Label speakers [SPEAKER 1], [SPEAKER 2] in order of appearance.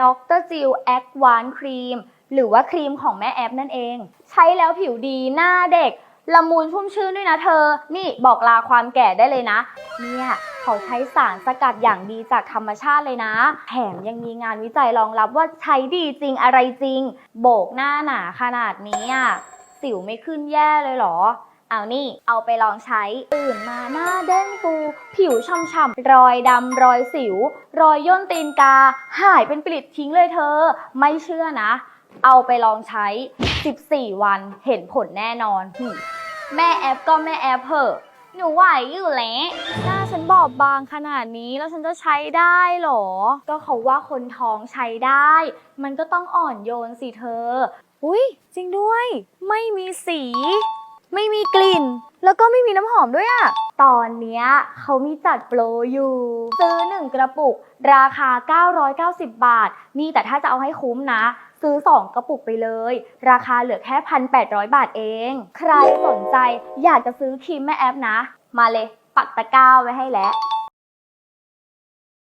[SPEAKER 1] ดรจิลแอควานครีม หรือว่าครีมของแม่แอปนั่นเอง ใช้แล้วผิวดีหน้าเด็ก ละมุนชุ่มชื่นด้วยนะเธอ นี่บอกลาความแก่ได้เลยนะ เนี่ยเขาใช้สารสกัดอย่างดีจากธรรมชาติเลยนะ แถมยังมีงานวิจัยรองรับว่าใช้ดีจริงอะไรจริง โบกหน้าหนาขนาดนี้อะสิวไม่ขึ้นแย่เลยเหรอ เอานี่ เอาไปลองใช้ ตื่นมาหน้าเด้งฟู ผิวช่ำๆ รอยดำรอยสิว รอยย่นตีนกา หายเป็นปลิดทิ้งเลยเธอ ไม่เชื่อนะ เอาไปลองใช้ 14 วันเห็นผลแน่นอน แม่แอปก็แม่แอปเหอะหนูไหวอยู่แล้วหน้าฉันบอบบางขนาดนี้แล้วฉันจะใช้ได้เหรอ ก็เขาว่าคนท้องใช้ได้ มันก็ต้องอ่อนโยนสิเธอ อุ้ยจริงด้วย ไม่มีสี ไม่มีกลิ่น แล้วก็ไม่มีน้ำหอมด้วยอะตอนเนี้ยเขามีจัดโปรอยู่ ซื้อ 1 กระปุก ราคา 990 บาท นี่แต่ถ้าจะเอาให้คุ้มนะ ซื้อ 2 กระปุกไปเลย ราคาเหลือแค่ 1,800 บาทเอง ใครสนใจอยากจะซื้อครีมแม่แอปนะ มาเลยปักตะกร้าไว้ให้แล้ว